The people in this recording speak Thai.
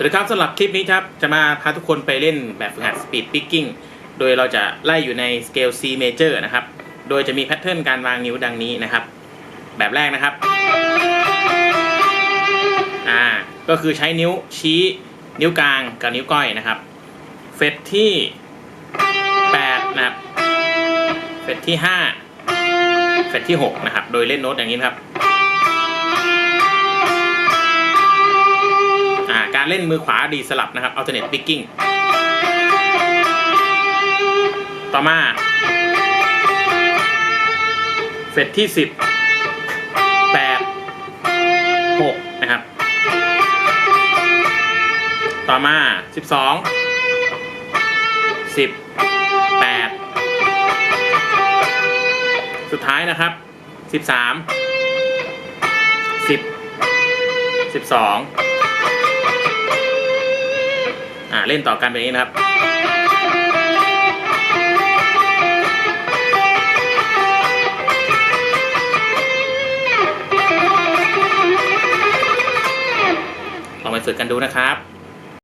วัสดีครับสำหรับคลิปนี้ครับ จะมาพาทุกคนไปเล่นแบบฝึกหัด Speed Picking โดยเราจะไล่อยู่ใน Scale C Major นะครับ โดยจะมีแพทเทิร์นการวางนิ้วดังนี้นะครับ แบบแรกนะครับ อ่า ก็คือใช้นิ้วชี้นิ้วกลางกับนิ้วก้อยนะครับ เฟสที่ 8 นะครับ เฟสที่ 5 เฟสที่ 6 นะครับ โดยเล่นโน้ตอย่างนี้นะครับ การเล่นมือขวาดีสลับนะครับ alternate picking ต่อมา เฟสที่ 10 8 6 นะครับ ต่อมา 12 10 8 สุดท้ายนะครับ 13 10 12าเล่นต่อกันแบบนี้นะครับลองไปฝึกกันดูนะครับ